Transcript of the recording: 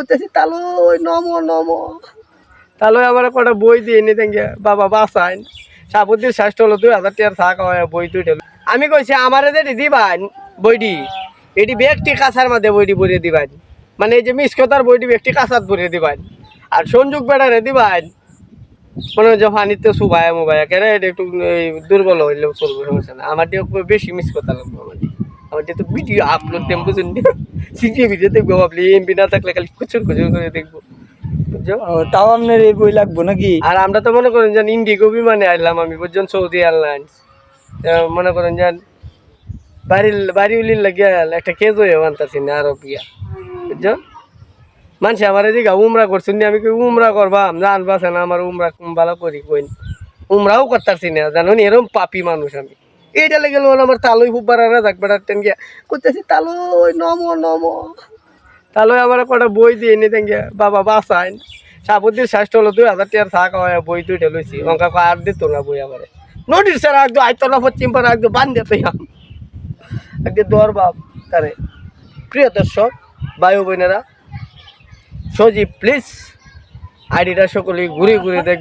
বলতেছি, তালো, ওই নমো নমো। তাহলে আমার কটা বই দিয়ে এনে দেখে বাবা বাসাইন সাবুদ্দিন শ্রেষ্ঠ হলো দুই হাজার টাকার থাকা হয় বই দুইটা আমি কইছি, আমার যেটি দিবান বইটি, এটি ব্যক্তি কাছার মধ্যে বইটি ভরিয়ে দিবান। মানে এই যে মিসকতার বইটি ব্যক্তি কাছাত ভরিয়ে দিবান। আর সঞ্জুক বেড়ারে দিবান। মনে হয় যে পানিতে সুবায় মুবায় কেন এটা একটু দুর্বল হইলেও চলবে, সমস্যা না আমার দিয়ে বেশি মিস কথা লাগবে আমার দিয়ে। আমার দিয়ে তো ভিডিও আপলোড দেব বুঝুন সিপিএ ভিডিও দেখব ভাবলি এমপি না থাকলে খালি কুচুর কুচুর করে দেখব। তাও আপনার এই বই লাগবো নাকি? আর আমরা তো মনে করেন যে ইন্ডিগো বিমানে আইলাম আমি বুঝছেন? সৌদি এয়ারলাইন্স মনে করেন যে বাড়ির বাড়ি উলির লাগিয়া একটা কেজ হয়ে আনতাছি না আরও গিয়া। বুঝছ? মানুষ আমার এদিকে উমরা করছেন আমি কি উমরা করবাম জান বাসে না আমার উমরা ভালো করি কইন। উমরাও করতারছি না জানো নি এরকম পাপি মানুষ আমি। এইটা লেগে লোন আমার তালুই যাক বেড়ার টেন গিয়া। করতেছি তালু ওই নমো নমো। তাহলে আমার কটা বই দিয়ে এনে দেন গিয়া, বাবা বাসাইন সাবুদ্দিন শ্রেষ্ঠ হলো দুই হাজার টাকার থাকা হয় বই দুইটা লইছি। অঙ্কা আর দিত না বই আমার নোটিস স্যার একদম আইতো না পশ্চিম পাড়া একদম বান্ধে তো একদম দর বাপ তারে। প্রিয় দর্শক বায়ু বোনেরা, সজীব প্লিজ আইডিটা সকলেই ঘুরে ঘুরে দেখ